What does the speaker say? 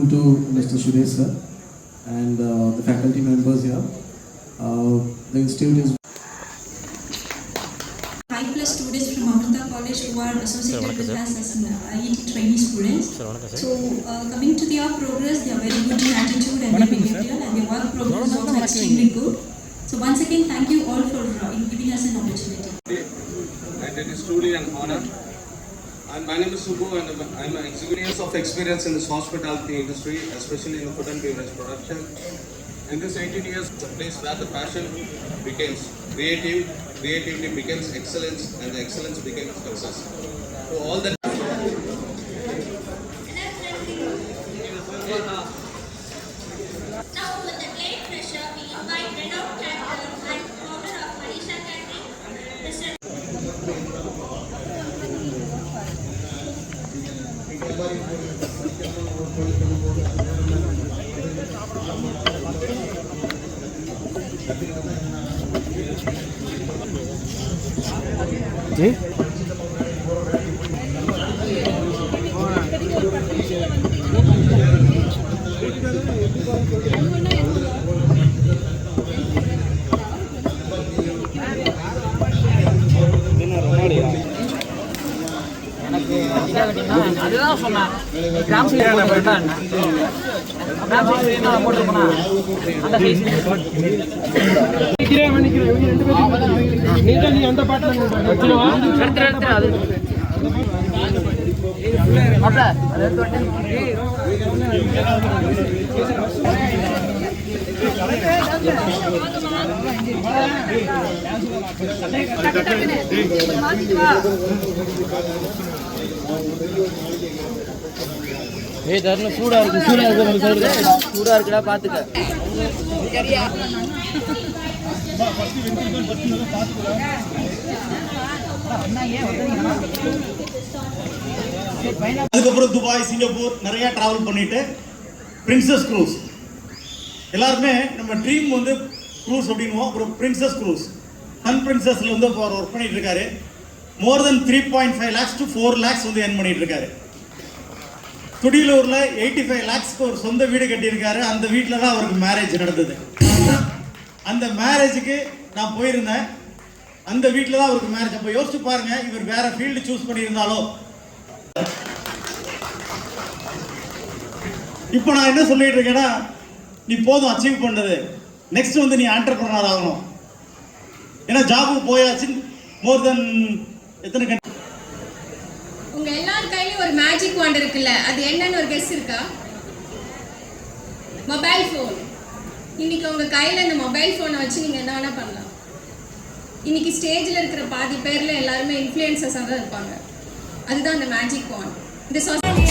grateful to Mr. Suresh sir and uh, the faculty members here. Uh, the institute is five plus students from Amrita College who are associated with us as IIT trainee students. So uh, coming to their progress, they are very good in attitude and their behavior and their work progress is also extremely good. So once again, thank you all for uh, giving us an opportunity. And it is truly an honor and my name is Subbu and I'm an executive of experience in this hospitality industry, especially in the food and beverage production. In this 18 years, the place where the passion becomes creative, creativity becomes excellence, and the excellence becomes success. So all that. 예? அதுதான் சொன்னேன். கிராம side போட்டுக்கிட்டா என்ன? Gram side என்ன அந்த size எடுத்து எடுத்து அது. அப்ப அது எடுத்து ஏய் தருணம் சூடாக இருக்குது சூடாக இருக்குது சைடு சூடா இருக்குடா பாத்துக்க. அதுக்கப்புறம் துபாய் சிங்கப்பூர் நிறைய டிராவல் பண்ணிட்டு பிரின்சஸ் க்ரூஸ் எல்லாருமே நம்ம ட்ரீம் வந்து க்ரூஸ் அப்படின்னுவோம். அப்புறம் பிரின்சஸ் க்ரூஸ் சன் பிரின்சஸில் வந்து இப்போ ஒர்க் பண்ணிட்டு இருக்காரு. More then three point five lakhs to four lakhs வந்து ஏர்ன் பண்ணிட்டு இருக்காரு. துடியலூரில் எயிட்டி ஃபைவ் லேக்ஸ்க்கு ஒரு சொந்த வீடு கட்டியிருக்காரு. அந்த வீட்டில் தான் அவருக்கு மேரேஜ் நடந்தது. அந்த மேரேஜுக்கு நான் போயிருந்தேன். அந்த வீட்டில் தான் அவருக்கு மேரேஜ் அப்போ யோசிச்சு பாருங்க இவர் வேற ஃபீல்டு சூஸ் பண்ணியிருந்தாலோ. இப்போ நான் என்ன சொல்லிட்டு இருக்கேன்னா நீ போதும் அச்சீவ் பண்ணது நெக்ஸ்ட் வந்து நீ ஆண்டர்பிரனர் ஆகணும். ஏன்னா ஜாபுக்கு போயாச்சு மோர் தென் எத்தனை கண்ட்ரி உங்க எல்லார் கையிலும் ஒரு மேஜிக் வாண்ட் இருக்குல்ல? அது என்னன்னு ஒரு கெஸ் இருக்கா? மொபைல் ஃபோன் இன்னைக்கு உங்க கையில இந்த மொபைல் ஃபோனை வச்சு நீங்க என்ன வேணா பண்ணலாம். இன்னைக்கு ஸ்டேஜ்ல இருக்கிற பாதி பேர்ல எல்லாருமே இன்ஃப்ளூயன்சஸாக தான் இருப்பாங்க. அதுதான் அந்த மேஜிக் வாண்ட் இந்த சொசைட்டி